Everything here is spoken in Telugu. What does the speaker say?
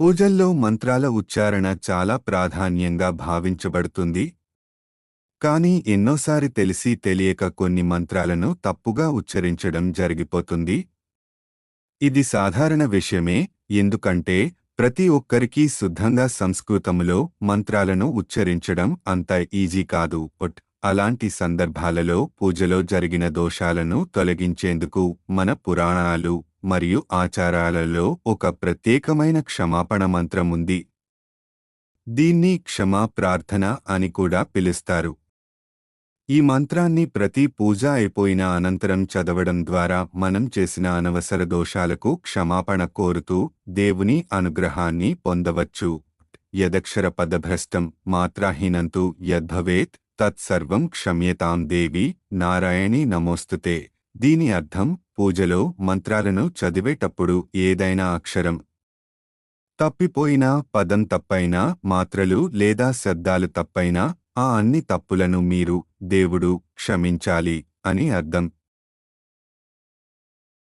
పూజల్లో మంత్రాల ఉచ్చారణ చాలా ప్రాధాన్యంగా భావించబడుతుంది. కానీ ఎన్నోసారి తెలిసి తెలియక కొన్ని మంత్రాలను తప్పుగా ఉచ్చరించడం జరిగిపోతుంది. ఇది సాధారణ విషయమే ఎందుకంటే ప్రతి ఒక్కరికీ శుద్ధంగా సంస్కృతములో మంత్రాలను ఉచ్చరించడం అంత ఈజీ కాదు. బట్ అలాంటి సందర్భాలలో పూజలో జరిగిన దోషాలను తొలగించేందుకు మన పురాణాలు మరియు ఆచారాలలో ఒక ప్రత్యేకమైన క్షమాపణ మంత్రం ఉంది. దీన్ని క్షమా ప్రార్థన అని కూడా పిలుస్తారు. ఈ మంత్రాన్ని ప్రతి పూజ అయిపోయిన అనంతరం చదవడం ద్వారా మనం చేసిన అనవసర దోషాలకు క్షమాపణ కోరుతూ దేవుని అనుగ్రహాన్ని పొందవచ్చు. యదక్షర పదభ్రష్టం మాత్రాహీనంతు యద్భవేత్ తత్సర్వం క్షమ్యతాం దేవి నారాయణి నమోస్తుతే. దీని అర్థం పూజలో మంత్రాలను చదివేటప్పుడు ఏదైనా అక్షరం తప్పిపోయినా పదం తప్పైనా మాత్రలు లేదా శబ్దాలు తప్పైనా ఆ అన్ని తప్పులను మీరు దేవుడు క్షమించాలి అని అర్థం.